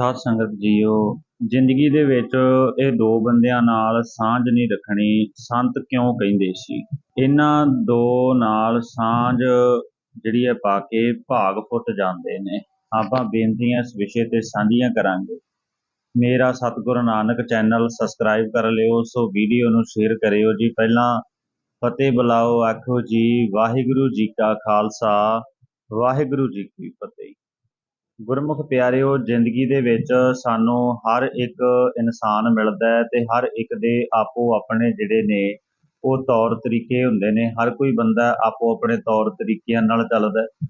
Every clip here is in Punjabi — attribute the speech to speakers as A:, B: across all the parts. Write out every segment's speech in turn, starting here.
A: ਸਾਧ ਸੰਗਤ ਜੀਓ, ਜ਼ਿੰਦਗੀ ਦੇ ਵਿੱਚ ਇਹ ਦੋ ਬੰਦਿਆਂ ਨਾਲ ਸਾਂਝ ਨਹੀਂ ਰੱਖਣੀ, ਸੰਤ ਕਿਉਂ ਕਹਿੰਦੇ ਸੀ? ਇਹਨਾਂ ਦੋ ਨਾਲ ਸਾਂਝ ਜਿਹੜੀ ਹੈ ਪਾ ਕੇ ਭਾਗ ਫੁੱਟ ਜਾਂਦੇ ਨੇ। ਆਪਾਂ ਬੇਨਤੀਆਂ ਇਸ ਵਿਸ਼ੇ ਤੇ ਸਾਂਝੀਆਂ ਕਰਾਂਗੇ। ਮੇਰਾ ਸਤਿਗੁਰੂ ਨਾਨਕ ਚੈਨਲ ਸਬਸਕ੍ਰਾਈਬ ਕਰ ਲਿਓ, ਸੋ ਵੀਡੀਓ ਨੂੰ ਸ਼ੇਅਰ ਕਰਿਓ ਜੀ। ਪਹਿਲਾਂ ਫਤਿਹ ਬੁਲਾਓ, ਆਖੋ ਜੀ, ਵਾਹਿਗੁਰੂ ਜੀ ਕਾ ਖਾਲਸਾ, ਵਾਹਿਗੁਰੂ ਜੀ ਕੀ ਫਤਿਹ। ਗੁਰਮੁਖ ਪਿਆਰਿਓ, ਜ਼ਿੰਦਗੀ ਦੇ ਵਿੱਚ ਸਾਨੂੰ ਹਰ ਇੱਕ ਇਨਸਾਨ ਮਿਲਦਾ ਹੈ ਤੇ ਹਰ ਇੱਕ ਦੇ ਆਪੋ ਆਪਣੇ ਜਿਹੜੇ ਨੇ, ਉਹ ਤੌਰ ਤਰੀਕੇ ਹੁੰਦੇ ਨੇ। ਹਰ ਕੋਈ ਬੰਦਾ ਆਪੋ ਆਪਣੇ ਤੌਰ ਤਰੀਕਿਆਂ ਨਾਲ ਚੱਲਦਾ ਹੈ।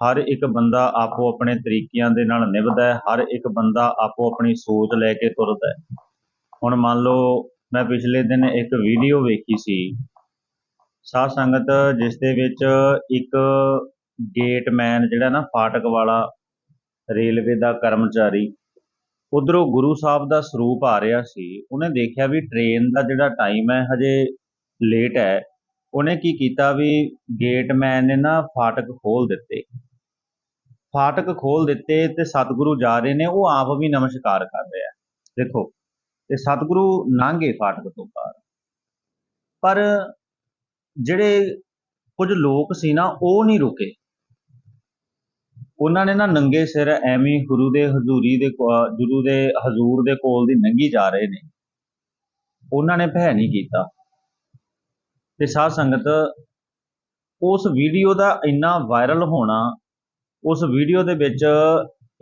A: ਹਰ ਇੱਕ ਬੰਦਾ ਆਪੋ ਆਪਣੇ ਤਰੀਕਿਆਂ ਦੇ ਨਾਲ ਨਿਭਦਾ ਹੈ। ਹਰ ਇੱਕ ਬੰਦਾ ਆਪੋ ਆਪਣੀ ਸੋਚ ਲੈ ਕੇ ਤੁਰਦਾ ਹੈ। ਹੁਣ ਮੰਨ ਲਓ, ਮੈਂ ਪਿਛਲੇ ਦਿਨ ਇੱਕ ਵੀਡੀਓ ਵੇਖੀ ਸੀ। ਸਾਧ ਸੰਗਤ ਜਿਸ ਦੇ ਵਿੱਚ ਇੱਕ ਗੇਟਮੈਨ ਜਿਹੜਾ ਨਾ, ਫਾਟਕ ਵਾਲਾ ਰੇਲਵੇ ਦਾ ਕਰਮਚਾਰੀ। ਉਧਰੋਂ ਗੁਰੂ ਸਾਹਿਬ ਦਾ ਸਰੂਪ ਆ ਰਿਹਾ ਸੀ। ਉਹਨੇ ਦੇਖਿਆ ਵੀ ਟ੍ਰੇਨ ਦਾ ਜਿਹੜਾ ਟਾਈਮ ਹੈ, ਹਜੇ ਲੇਟ ਹੈ। ਉਹਨੇ ਕੀ ਕੀਤਾ ਵੀ ਗੇਟਮੈਨ ਨੇ ਨਾ ਫਾਟਕ ਖੋਲ ਦਿੱਤੇ। ਫਾਟਕ ਖੋਲ ਦਿੱਤੇ ਤੇ ਸਤਿਗੁਰੂ ਜਾ ਰਹੇ ਨੇ, ਉਹ ਆਪ ਵੀ ਨਮਸਕਾਰ ਕਰ ਰਿਹਾ। ਦੇਖੋ, ਤੇ ਸਤਿਗੁਰੂ ਲੰਘੇ ਫਾਟਕ ਤੋਂ ਪਾਰ ਪਰ ਜਿਹੜੇ ਕੁਝ ਲੋਕ ਸੀ ਨਾ, ਉਹ ਨਹੀਂ ਰੁਕੇ। ਉਹਨਾਂ ਨੇ ਨਾ ਨੰਗੇ ਸਿਰ ਐਵੇਂ ਗੁਰੂ ਦੇ ਹਜ਼ੂਰੀ ਦੇ ਕੋ- ਗੁਰੂ ਦੇ ਹਜ਼ੂਰ ਦੇ ਕੋਲ ਦੀ ਨੰਗੀ ਜਾ ਰਹੇ ਨੇ। ਉਹਨਾਂ ਨੇ ਭੈ ਨਹੀਂ ਕੀਤਾ। ਤੇ ਸਾਧ ਸੰਗਤ, ਉਸ ਵੀਡੀਓ ਦਾ ਇੰਨਾ ਵਾਇਰਲ ਹੋਣਾ, ਉਸ ਵੀਡੀਓ ਦੇ ਵਿੱਚ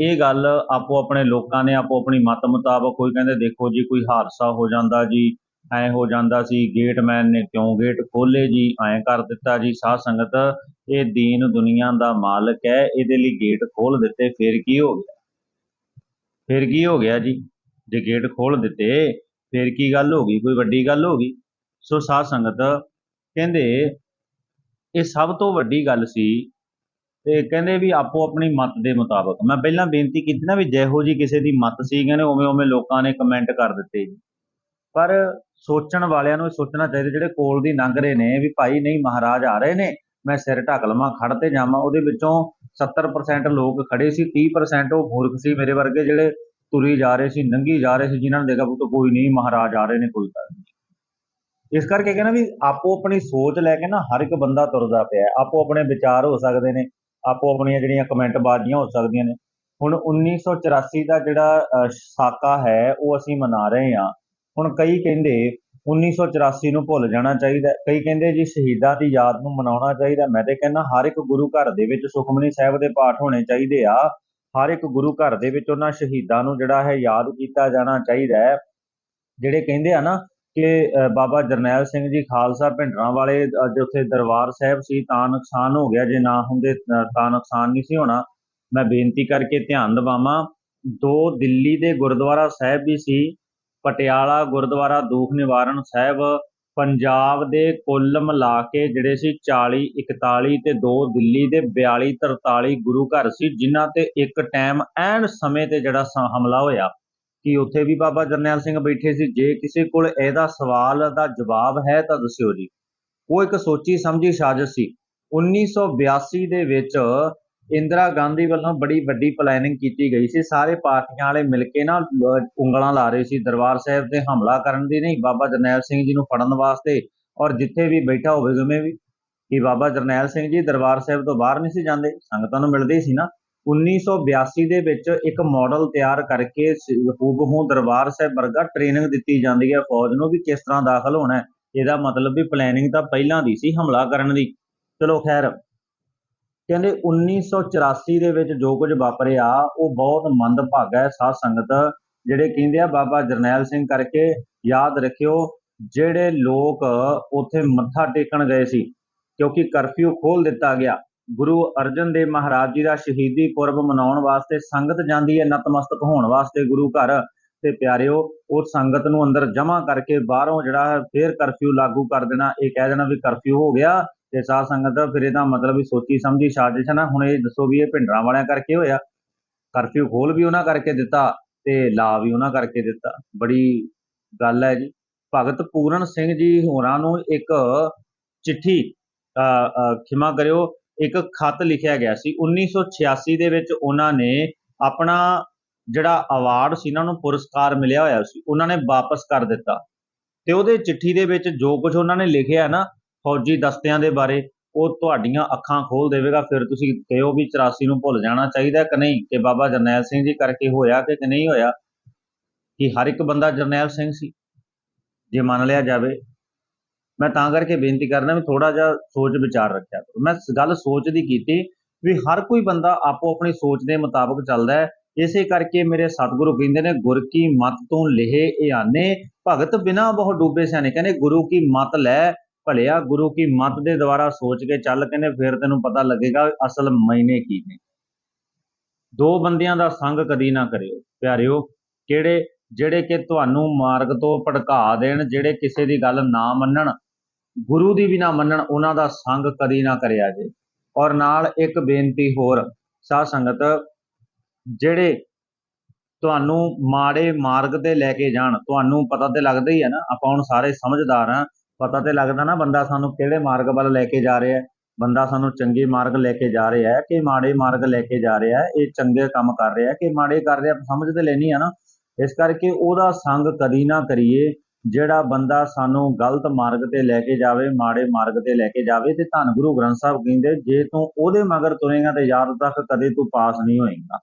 A: ਇਹ ਗੱਲ ਆਪੋ ਆਪਣੇ ਲੋਕਾਂ ਨੇ ਆਪੋ ਆਪਣੀ ਮਤ ਮੁਤਾਬਕ ਕੋਈ ਕਹਿੰਦੇ ਦੇਖੋ ਜੀ, ਕੋਈ ਹਾਦਸਾ ਹੋ ਜਾਂਦਾ ਜੀ ਐ ਹੋ ਜਾਂਦਾ ਸੀ ਗੇਟਮੈਨ ਨੇ ਕਿਉਂ ਗੇਟ ਖੋਲੇ ਜੀ? ਐਂ ਕਰ ਦਿੱਤਾ ਜੀ, ਸਾਧ ਸੰਗਤ, ਇਹ ਦੀਨ ਦੁਨੀਆ ਦਾ ਮਾਲਕ ਹੈ, ਇਹਦੇ ਲਈ ਗੇਟ ਖੋਲ ਦਿੱਤੇ, ਫਿਰ ਕੀ ਹੋ ਗਿਆ? ਫਿਰ ਕੀ ਹੋ ਗਿਆ ਜੀ? ਜੇ ਗੇਟ ਖੋਲ ਦਿੱਤੇ, ਫਿਰ ਕੀ ਗੱਲ ਹੋ ਗਈ? ਕੋਈ ਵੱਡੀ ਗੱਲ ਹੋ ਗਈ? ਸੋ ਸਾਧ ਸੰਗਤ ਕਹਿੰਦੇ, ਇਹ ਸਭ ਤੋਂ ਵੱਡੀ ਗੱਲ ਸੀ ਤੇ ਕਹਿੰਦੇ ਵੀ ਆਪੋ ਆਪਣੀ ਮਤ ਦੇ ਮੁਤਾਬਕ। ਮੈਂ ਪਹਿਲਾਂ ਬੇਨਤੀ ਕੀਤੀ ਨਾ ਵੀ ਜਿਹੋ ਜੀ ਕਿਸੇ ਦੀ ਮਤ ਸੀ, ਕਹਿੰਦੇ ਉਵੇਂ ਉਵੇਂ ਲੋਕਾਂ ਨੇ ਕਮੈਂਟ ਕਰ ਦਿੱਤੇ ਜੀ। ਪਰ ਸੋਚਣ ਵਾਲਿਆਂ ਨੂੰ ਇਹ ਸੋਚਣਾ ਚਾਹੀਦਾ ਜਿਹੜੇ ਕੋਲ ਦੀ ਲੰਘ ਰਹੇ ਨੇ ਵੀ ਭਾਈ ਨਹੀਂ ਮਹਾਰਾਜ ਆ ਰਹੇ ਨੇ, ਮੈਂ ਸਿਰ ਢੱਕ ਲਵਾਂ ਖੜ ਤੇ ਜਾਵਾਂ। ਉਹਦੇ ਵਿੱਚੋਂ 70% ਲੋਕ ਖੜੇ ਸੀ 30% ਉਹ ਮੂਰਖ ਸੀ ਮੇਰੇ ਵਰਗੇ ਜਿਹੜੇ ਤੁਰੀ ਜਾ ਰਹੇ ਸੀ, ਨੰਗੀ ਜਾ ਰਹੇ ਸੀ, ਜਿਨ੍ਹਾਂ ਨੇ ਦੇਖਿਆ ਪੁੱਤ ਕੋਈ ਨਹੀਂ, ਮਹਾਰਾਜ ਆ ਰਹੇ ਨੇ, ਕੋਈ ਗੱਲ ਨਹੀਂ। ਇਸ ਕਰਕੇ ਕਹਿੰਦਾ ਵੀ ਆਪੋ ਆਪਣੀ ਸੋਚ ਲੈ ਕੇ ਨਾ ਹਰ ਇੱਕ ਬੰਦਾ ਤੁਰਦਾ ਪਿਆ ਆਪੋ ਆਪਣੇ ਵਿਚਾਰ ਹੋ ਸਕਦੇ ਨੇ, ਆਪੋ ਆਪਣੀਆਂ ਜਿਹੜੀਆਂ ਕਮੈਂਟ ਬਾਜ਼ੀਆਂ ਹੋ ਸਕਦੀਆਂ ਨੇ। ਹੁਣ 1984 ਦਾ ਜਿਹੜਾ ਸਾਕਾ ਹੈ, ਉਹ ਅਸੀਂ ਮਨਾ ਰਹੇ ਹਾਂ। ਹੁਣ ਕਈ ਕਹਿੰਦੇ 1984 ਨੂੰ ਭੁੱਲ ਜਾਣਾ ਚਾਹੀਦਾ। ਕਈ ਕਹਿੰਦੇ ਜੀ ਸ਼ਹੀਦਾਂ ਦੀ ਯਾਦ ਨੂੰ ਮਨਾਉਣਾ ਚਾਹੀਦਾ। ਮੈਂ ਤੇ ਕਹਿੰਦਾ ਹਰ ਇੱਕ ਗੁਰੂ ਘਰ ਦੇ ਵਿੱਚ ਸੁਖਮਨੀ ਸਾਹਿਬ ਦੇ ਪਾਠ ਹੋਣੇ ਚਾਹੀਦੇ ਆ। ਹਰ ਇੱਕ ਗੁਰੂ ਘਰ ਦੇ ਵਿੱਚ ਉਹਨਾਂ ਸ਼ਹੀਦਾਂ ਨੂੰ ਜਿਹੜਾ ਹੈ ਯਾਦ ਕੀਤਾ ਜਾਣਾ ਚਾਹੀਦਾ ਹੈ। ਜਿਹੜੇ ਕਹਿੰਦੇ ਆ ਨਾ ਕਿ ਬਾਬਾ ਜਰਨੈਲ ਸਿੰਘ ਜੀ ਖਾਲਸਾ ਭਿੰਡਰਾਂ ਵਾਲੇ ਅੱਜ ਉੱਥੇ ਦਰਬਾਰ ਸਾਹਿਬ ਸੀ, ਤਾਂ ਨੁਕਸਾਨ ਹੋ ਗਿਆ। ਜੇ ਨਾ ਹੁੰਦੇ ਤਾਂ ਨੁਕਸਾਨ ਨਹੀਂ ਸੀ ਹੋਣਾ। ਮੈਂ ਬੇਨਤੀ ਕਰਕੇ ਧਿਆਨ ਦਿਵਾਵਾਂ। ਦੋ ਦਿੱਲੀ ਦੇ ਗੁਰਦੁਆਰਾ ਸਾਹਿਬ ਵੀ ਸੀ। ਪਟਿਆਲਾ, ਗੁਰਦੁਆਰਾ ਦੂਖ ਨਿਵਾਰਨ ਸਾਹਿਬ, ਪੰਜਾਬ ਦੇ ਕੁੱਲ ਮਿਲਾ ਕੇ ਜਿਹੜੇ ਸੀ 40 41 ਤੇ ਦੋ ਦਿੱਲੀ ਦੇ 42 43 ਗੁਰੂ ਘਰ ਸੀ, ਜਿਨ੍ਹਾਂ ਤੇ ਇੱਕ ਟਾਈਮ ਐਨ ਸਮੇਂ ਤੇ ਜਿਹੜਾ ਹਮਲਾ ਹੋਇਆ। ਕਿ ਉੱਥੇ ਵੀ ਬਾਬਾ ਜਰਨੈਲ ਸਿੰਘ ਬੈਠੇ ਸੀ? ਜੇ ਕਿਸੇ ਕੋਲ ਇਹਦਾ ਸਵਾਲ ਦਾ ਜਵਾਬ ਹੈ ਤਾਂ ਦੱਸਿਓ ਜੀ। ਉਹ ਇੱਕ ਸੋਚੀ ਸਮਝੀ ਸਾਜ਼ਿਸ਼ ਸੀ। 1982 ਦੇ ਵਿੱਚ ਇੰਦਰਾ ਗਾਂਧੀ ਵੱਲੋਂ ਬੜੀ ਵੱਡੀ ਪਲੈਨਿੰਗ ਕੀਤੀ ਗਈ ਸੀ। ਸਾਰੇ ਪਾਰਟੀਆਂ ਵਾਲੇ ਮਿਲ ਕੇ ਨਾ ਉਂਗਲਾਂ ਲਾ ਰਹੇ ਸੀ। ਦਰਬਾਰ ਸਾਹਿਬ ਤੇ ਹਮਲਾ ਕਰਨ ਦੀ ਨਹੀਂ, ਬਾਬਾ ਜਰਨੈਲ ਸਿੰਘ ਜੀ ਨੂੰ ਫੜਨ ਵਾਸਤੇ। ਔਰ ਜਿੱਥੇ ਵੀ ਬੈਠਾ ਹੋਵੇ ਜਿਵੇਂ ਵੀ, ਕਿ ਬਾਬਾ ਜਰਨੈਲ ਸਿੰਘ ਜੀ ਦਰਬਾਰ ਸਾਹਿਬ ਤੋਂ ਬਾਹਰ ਨਹੀਂ ਸੀ ਜਾਂਦੇ। ਸੰਗਤਾਂ ਨੂੰ ਮਿਲਦੇ ਸੀ ਨਾ। 1982 ਦੇ ਵਿੱਚ ਇੱਕ ਮਾਡਲ ਤਿਆਰ ਕਰਕੇ ਸ- ਹੂਬਹੂ ਦਰਬਾਰ ਸਾਹਿਬ ਵਰਗਾ ਟ੍ਰੇਨਿੰਗ ਦਿੱਤੀ ਜਾਂਦੀ ਹੈ। ਫੌਜ ਨੂੰ ਵੀ ਕਿਸ ਤਰ੍ਹਾਂ ਦਾਖਲ ਹੋਣਾ ਹੈ, ਇਹਦਾ ਮਤਲਬ ਵੀ ਪਲੈਨਿੰਗ ਤਾਂ ਪਹਿਲਾਂ ਦੀ ਸੀ, ਹਮਲਾ ਕਰਨ ਦੀ। ਚਲੋ ਖੈਰ ਕਹਿੰਦੇ 1984 ਦੇ ਵਿੱਚ ਜੋ ਕੁਝ ਵਾਪਰਿਆ, ਉਹ ਬਹੁਤ ਮੰਦਭਾਗਾ ਹੈ ਸਾਧ ਸੰਗਤ। ਜਿਹੜੇ ਕਹਿੰਦੇ ਆ ਬਾਬਾ ਜਰਨੈਲ ਸਿੰਘ ਕਰਕੇ, ਯਾਦ ਰੱਖਿਓ, ਜਿਹੜੇ ਲੋਕ ਉੱਥੇ ਮੱਥਾ ਟੇਕਣ ਗਏ ਸੀ, ਕਿਉਂਕਿ ਕਰਫਿਊ ਖੋਲ ਦਿੱਤਾ ਗਿਆ। ਗੁਰੂ ਅਰਜਨ ਦੇਵ ਮਹਾਰਾਜ ਜੀ ਦਾ ਸ਼ਹੀਦੀ ਪੁਰਬ ਮਨਾਉਣ ਵਾਸਤੇ ਸੰਗਤ ਜਾਂਦੀ ਹੈ, ਨਤਮਸਤਕ ਹੋਣ ਵਾਸਤੇ ਗੁਰੂ ਘਰ। ਤੇ ਪਿਆਰਿਓ ਉਹ ਸੰਗਤ ਨੂੰ ਅੰਦਰ ਜਮ੍ਹਾਂ ਕਰਕੇ ਬਾਹਰੋਂ ਜਿਹੜਾ ਹੈ, ਫੇਰ ਕਰਫਿਊ ਲਾਗੂ ਕਰ ਦੇਣਾ। ਇਹ ਕਹਿ ਦੇਣਾ ਵੀ ਕਰਫਿਊ ਹੋ ਗਿਆ। ਤੇ ਸਾਧ ਸੰਗਤ ਫਿਰ ਇਹਦਾ ਮਤਲਬ ਵੀ ਸੋਚੀ ਸਮਝੀ ਸਾਜ਼ਿਸ਼ ਹੈ ਨਾ ਹੁਣ ਇਹ ਦੱਸੋ ਵੀ ਇਹ ਭਿੰਡਰਾਂ ਵਾਲਿਆਂ ਕਰਕੇ ਹੋਇਆ। ਕਰਫਿਊ ਖੋਲ ਵੀ ਉਹਨਾਂ ਕਰਕੇ ਦਿੱਤਾ ਤੇ ਲਾ ਵੀ ਉਹਨਾਂ ਕਰਕੇ ਦਿੱਤਾ। ਬੜੀ ਗੱਲ ਹੈ ਜੀ। ਭਗਤ ਪੂਰਨ ਸਿੰਘ ਜੀ ਹੋਰਾਂ ਨੂੰ ਇੱਕ ਚਿੱਠੀ ਅ, ਖਿਮਾ ਕਰਿਓ। ਇੱਕ ਖਤ ਲਿਖਿਆ ਗਿਆ ਸੀ। 1986 ਦੇ ਵਿੱਚ ਉਹਨਾਂ ਨੇ ਆਪਣਾ ਜਿਹੜਾ ਅਵਾਰਡ ਸੀ ਨਾ ਨੂੰ ਪੁਰਸਕਾਰ ਮਿਲਿਆ ਹੋਇਆ ਸੀ। ਉਹਨਾਂ ਨੇ ਵਾਪਸ ਕਰ ਦਿੱਤਾ। ਤੇ ਉਹਦੇ ਚਿੱਠੀ ਦੇ ਵਿੱਚ ਜੋ ਕੁਝ ਉਹਨਾਂ ਨੇ ਲਿਖਿਆ ਨਾ ਫੌਜੀ ਦਸਤਿਆਂ ਦੇ ਬਾਰੇ ਉਹ ਤੁਹਾਡੀਆਂ ਅੱਖਾਂ ਖੋਲ ਦੇਵੇਗਾ, ਫਿਰ ਤੁਸੀਂ ਕਹੋ ਵੀ 84 ਨੂੰ ਭੁੱਲ ਜਾਣਾ ਚਾਹੀਦਾ ਕਿ ਨਹੀਂ? ਕਿ ਬਾਬਾ ਜਰਨੈਲ ਸਿੰਘ ਜੀ ਕਰਕੇ ਹੋਇਆ ਕਿ ਕਿ ਨਹੀਂ ਹੋਇਆ? ਕਿ ਹਰ ਇੱਕ ਬੰਦਾ ਜਰਨੈਲ ਸਿੰਘ ਸੀ? ਜੇ ਮੰਨ ਲਿਆ ਜਾਵੇ, ਮੈਂ ਤਾਂ ਕਰਕੇ ਬੇਨਤੀ ਕਰਨਾ ਵੀ ਥੋੜਾ ਜਿਹਾ ਸੋਚ ਵਿਚਾਰ ਰੱਖਿਆ ਕਰੋ। ਮੈਂ ਗੱਲ ਸੋਚ ਦੀ ਕੀਤੀ ਵੀ ਹਰ ਕੋਈ ਬੰਦਾ ਆਪੋ ਆਪਣੀ ਸੋਚ ਦੇ ਮੁਤਾਬਕ ਚੱਲਦਾ ਹੈ। ਇਸੇ ਕਰਕੇ ਮੇਰੇ ਸਤਿਗੁਰੂ ਕਹਿੰਦੇ ਨੇ, ਗੁਰ ਕੀ ਮਤ ਤੋਂ ਲਿਹੇ ਇਆਨੇ, ਭਗਤ ਬਿਨਾ ਬਹੁ ਡੂਬੇ ਸਿਆਣੇ। ਕਹਿੰਦੇ ਗੁਰੂ ਕੀ ਮਤ ਲੈ ਭਲਿਆ, ਗੁਰੂ ਕੀ ਮਤ ਦੇ ਦੁਆਰਾ ਸੋਚ ਕੇ ਚੱਲ ਕਹਿੰਦੇ ਫਿਰ ਤੈਨੂੰ ਪਤਾ ਲੱਗੇਗਾ ਅਸਲ ਮਾਇਨੇ ਕੀ ਨੇ। ਦੋ ਬੰਦਿਆਂ ਦਾ ਸੰਗ ਕਦੀ ਨਾ ਕਰਿਓ। ਪਿਆਰਿਓ, ਕਿਹੜੇ, ਜਿਹੜੇ ਕਿ ਤੁਹਾਨੂੰ ਮਾਰਗ ਤੋਂ ਭਟਕਾ ਦੇਣ, ਜਿਹੜੇ ਕਿਸੇ ਦੀ ਗੱਲ ਨਾ ਮੰਨਣ, ਗੁਰੂ ਦੀ ਵੀ ਨਾ ਮੰਨਣ, ਉਹਨਾਂ ਦਾ ਸੰਗ ਕਦੀ ਨਾ ਕਰਿਆ ਜੇ। ਔਰ ਨਾਲ ਇੱਕ ਬੇਨਤੀ ਹੋਰ, ਸਾਧ ਸੰਗਤ, ਜਿਹੜੇ ਤੁਹਾਨੂੰ ਮਾੜੇ ਮਾਰਗ ਤੇ ਲੈ ਕੇ ਜਾਣ, ਤੁਹਾਨੂੰ ਪਤਾ ਤੇ ਲੱਗਦਾ ਹੀ ਹੈ ਨਾ, ਆਪਾਂ ਹੁਣ ਸਾਰੇ ਸਮਝਦਾਰ ਹਾਂ ਪਤਾ ਤੇ ਲੱਗਦਾ ਨਾ ਬੰਦਾ ਸਾਨੂੰ ਕਿਹੜੇ ਮਾਰਗ ਵੱਲ ਲੈ ਕੇ ਜਾ ਰਿਹਾ ਹੈ, ਬੰਦਾ ਸਾਨੂੰ ਚੰਗੇ ਮਾਰਗ ਲੈ ਕੇ ਜਾ ਰਿਹਾ ਹੈ ਕਿ ਮਾੜੇ ਮਾਰਗ ਲੈ ਕੇ ਜਾ ਰਿਹਾ ਹੈ, ਇਹ ਚੰਗੇ ਕੰਮ ਕਰ ਰਿਹਾ ਹੈ ਕਿ ਮਾੜੇ ਕਰ ਰਿਹਾ, ਸਮਝ ਤੇ ਲੈਣੀ ਆ ਨਾ। ਇਸ ਕਰਕੇ ਉਹਦਾ ਸੰਗ ਕਦੀ ਨਾ ਕਰੀਏ, ਜਿਹੜਾ ਬੰਦਾ ਸਾਨੂੰ ਗਲਤ ਮਾਰਗ ਤੇ ਲੈ ਕੇ ਜਾਵੇ, ਮਾੜੇ ਮਾਰਗ ਤੇ ਲੈ ਕੇ ਜਾਵੇ ਤੇ ਧੰਨ ਗੁਰੂ ਗ੍ਰੰਥ ਸਾਹਿਬ ਕਹਿੰਦੇ, ਜੇ ਤੂੰ ਉਹਦੇ ਮਗਰ ਤੁਰੇਗਾ ਤੇ ਯਾਦ ਤੱਕ ਕਦੇ ਤੂੰ ਪਾਸ ਨਹੀਂ ਹੋਏਗਾ।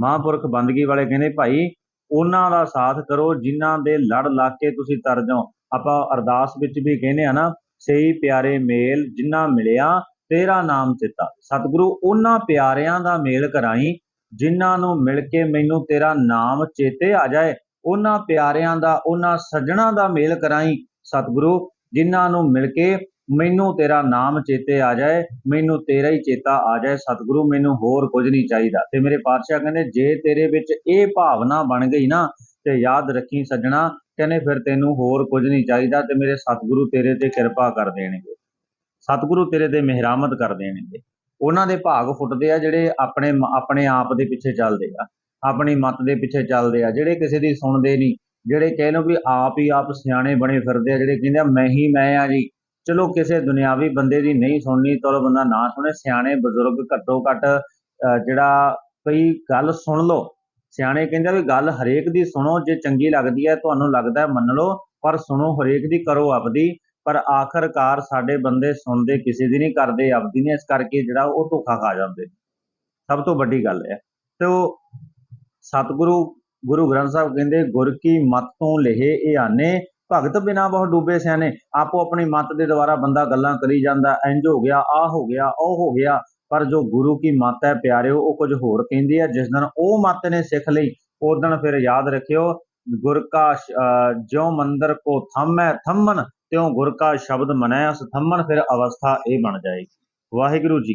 A: ਮਹਾਂਪੁਰਖ ਬੰਦਗੀ ਵਾਲੇ ਕਹਿੰਦੇ, ਭਾਈ, ਉਹਨਾਂ ਦਾ ਸਾਥ ਕਰੋ, ਜਿਨ੍ਹਾਂ ਦੇ ਲੜ ਲੱਗ ਕੇ ਤੁਸੀਂ ਤਰ ਜਾਓ। ਆਪਾਂ ਅਰਦਾਸ ਵਿੱਚ ਵੀ ਕਹਿੰਦੇ ਆ ਨਾ, ਸਹੀ ਪਿਆਰੇ ਮੇਲ ਜਿਨ੍ਹਾਂ ਮਿਲਿਆ, ਤੇਰਾ ਨਾਮ ਚਿੱਤਾ। ਸਤਿਗੁਰੂ, ਉਹਨਾਂ ਪਿਆਰਿਆਂ ਦਾ ਮੇਲ ਕਰਾਈ, ਜਿਨ੍ਹਾਂ ਨੂੰ ਮਿਲ ਕੇ ਮੈਨੂੰ ਤੇਰਾ ਨਾਮ ਚੇਤੇ ਆ ਜਾਏ। ਉਹਨਾਂ ਪਿਆਰਿਆਂ ਦਾ, ਉਹਨਾਂ ਸੱਜਣਾ ਦਾ ਮੇਲ ਕਰਾਈ। ਸਤਿਗੁਰੂ, ਜਿਨ੍ਹਾਂ ਨੂੰ ਮਿਲ ਕੇ ਮੈਨੂੰ ਤੇਰਾ ਨਾਮ ਚੇਤੇ ਆ ਜਾਏ, ਮੈਨੂੰ ਤੇਰਾ ਹੀ ਚੇਤਾ ਆ ਜਾਏ। ਸਤਿਗੁਰੂ, ਮੈਨੂੰ ਹੋਰ ਕੁਝ ਨਹੀਂ ਚਾਹੀਦਾ। ਤੇ ਮੇਰੇ ਪਾਤਸ਼ਾਹ ਕਹਿੰਦੇ, ਜੇ ਤੇਰੇ ਵਿੱਚ ਇਹ ਭਾਵਨਾ ਬਣ ਗਈ ਨਾ ਤੇ ਯਾਦ ਰੱਖੀ ਸੱਜਣਾ ਕਹਿੰਦੇ ਫਿਰ ਤੈਨੂੰ ਹੋਰ ਕੁਝ ਨਹੀਂ ਚਾਹੀਦਾ ਤੇ ਮੇਰੇ ਸਤਿਗੁਰੂ ਤੇਰੇ ਤੇ ਕਿਰਪਾ ਕਰ ਦੇਣਗੇ। ਸਤਿਗੁਰੂ ਤੇਰੇ ਤੇ ਮਿਹਰਾਮਤ ਕਰ ਦੇਣਗੇ। ਉਹਨਾਂ ਦੇ ਭਾਗ ਫੁੱਟਦੇ ਆ ਜਿਹੜੇ ਆਪਣੇ ਆਪਣੇ ਆਪ ਦੇ ਪਿੱਛੇ ਚੱਲਦੇ ਆ ਆਪਣੀ ਮਤ ਦੇ ਪਿੱਛੇ ਚੱਲਦੇ ਆ ਜਿਹੜੇ ਕਿਸੇ ਦੀ ਸੁਣਦੇ ਨਹੀਂ ਜਿਹੜੇ ਕਹਿ ਲਓ ਵੀ ਆਪ ਹੀ ਆਪ ਸਿਆਣੇ ਬਣੇ ਫਿਰਦੇ ਆ ਜਿਹੜੇ ਕਹਿੰਦੇ ਆ ਮੈਂ ਹੀ ਮੈਂ ਆ ਜੀ। ਚਲੋ ਕਿਸੇ ਦੁਨਿਆਵੀ ਬੰਦੇ ਦੀ ਨਹੀਂ ਸੁਣਨੀ ਚਲੋ ਬੰਦਾ ਨਾ ਸੁਣੇ ਸਿਆਣੇ ਬਜ਼ੁਰਗ ਘੱਟੋ ਘੱਟ ਅ, ਜਿਹੜਾ ਕਈ ਗੱਲ ਸੁਣ ਲਓ ਸਿਆਣੇ ਕਹਿੰਦੇ ਵੀ ਗੱਲ ਹਰੇਕ ਦੀ ਸੁਣੋ, ਜੇ ਚੰਗੀ ਲੱਗਦੀ ਹੈ ਤੁਹਾਨੂੰ ਲੱਗਦਾ ਹੈ ਮੰਨ ਲਓ, ਪਰ ਸੁਣੋ ਹਰੇਕ ਦੀ ਕਰੋ ਆਪਦੀ, ਪਰ ਆਖਰਕਾਰ ਸਾਡੇ ਬੰਦੇ ਸੁਣਦੇ ਕਿਸੇ ਦੀ ਨਹੀਂ, ਕਰਦੇ ਆਪਦੀ ਨਹੀਂ, ਇਸ ਕਰਕੇ ਜਿਹੜਾ ਉਹ ਧੋਖਾ ਖਾ ਜਾਂਦੇ। ਸਭ ਤੋਂ ਵੱਡੀ ਗੱਲ ਹੈ। ਤੇ ਉਹ ਸਤਿਗੁਰੂ, ਗੁਰੂ ਗ੍ਰੰਥ ਸਾਹਿਬ ਕਹਿੰਦੇ, ਗੁਰ ਕੀ ਮਤ ਤੋਂ ਲਿਹੇ ਆਨੇ? ਭਗਤ ਬਿਨਾ ਬਹੁ ਡੁੱਬੇ ਸਿਆਣੇ, ਆਪੋ ਆਪਣੀ ਮਤ ਦੇ ਦੁਆਰਾ ਬੰਦਾ ਗੱਲਾਂ ਕਰੀ ਜਾਂਦਾ ਇੰਜ ਹੋ ਗਿਆ ਆ ਹੋ ਗਿਆ, ਉਹ ਹੋ ਗਿਆ। ਪਰ ਜੋ ਗੁਰੂ ਕੀ ਮੱਤ ਹੈ ਪਿਆਰਿਓ, ਉਹ ਕੁਝ ਹੋਰ ਕਹਿੰਦੀ ਹੈ, ਜਿਸ ਦਿਨ ਉਹ ਮਤ ਨੇ ਸਿੱਖ ਲਈ, ਉਸ ਦਿਨ ਫਿਰ ਯਾਦ ਰੱਖਿਓ, ਗੁਰ ਕਾ ਅਹ, ਜਿਉ ਮੰਦਰ ਕੋ ਥੰਮੈ ਥੰਮਨ, ਤਿਉ ਗੁਰ ਕਾ ਸ਼ਬਦ ਮਨੈ ਅਸ ਥੰਮਨ, ਫਿਰ ਅਵਸਥਾ ਇਹ ਬਣ ਜਾਏਗੀ। ਵਾਹਿਗੁਰੂ ਜੀ